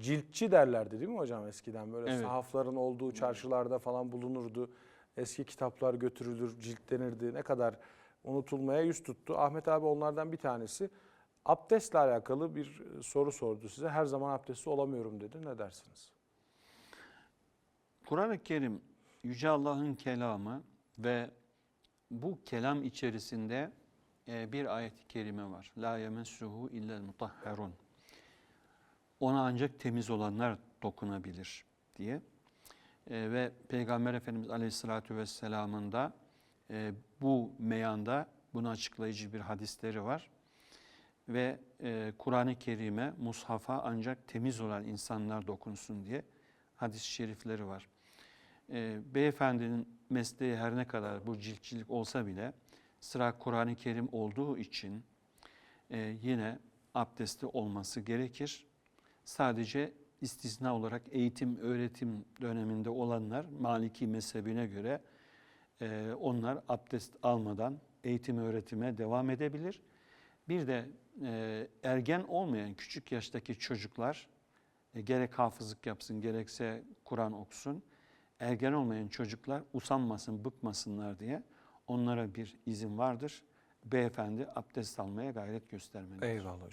Ciltçi derlerdi değil mi hocam eskiden? Böyle Evet. sahafların olduğu çarşılarda falan bulunurdu. Eski kitaplar götürülür, ciltlenirdi. Ne kadar unutulmaya yüz tuttu. Ahmet abi onlardan bir tanesi. Abdestle alakalı bir e, soru sordu size. Her zaman abdestli olamıyorum dedi. Ne dersiniz? Kur'an-ı Kerim Yüce Allah'ın kelamı ve bu kelam içerisinde e, bir ayet-i kerime var. La yemessuhu illel mutahharun. Ona ancak temiz olanlar dokunabilir diye. E, ve Peygamber Efendimiz Aleyhisselatü Vesselam'ın da e, bu meyanda bunu açıklayıcı bir hadisleri var. Ve e, Kur'an-ı Kerim'e, mushafa ancak temiz olan insanlar dokunsun diye hadis-i şerifleri var. E, beyefendinin mesleği her ne kadar bu ciltçilik olsa bile sıra Kur'an-ı Kerim olduğu için e, yine abdestli olması gerekir. Sadece istisna olarak eğitim, öğretim döneminde olanlar Maliki mezhebine göre e, onlar abdest almadan eğitim öğretime devam edebilir. Bir de e, ergen olmayan küçük yaştaki çocuklar e, gerek hafızlık yapsın gerekse Kur'an okusun. Ergen olmayan çocuklar usanmasın, bıkmasınlar diye onlara bir izin vardır. Beyefendi abdest almaya gayret göstermelidir. Eyvallah.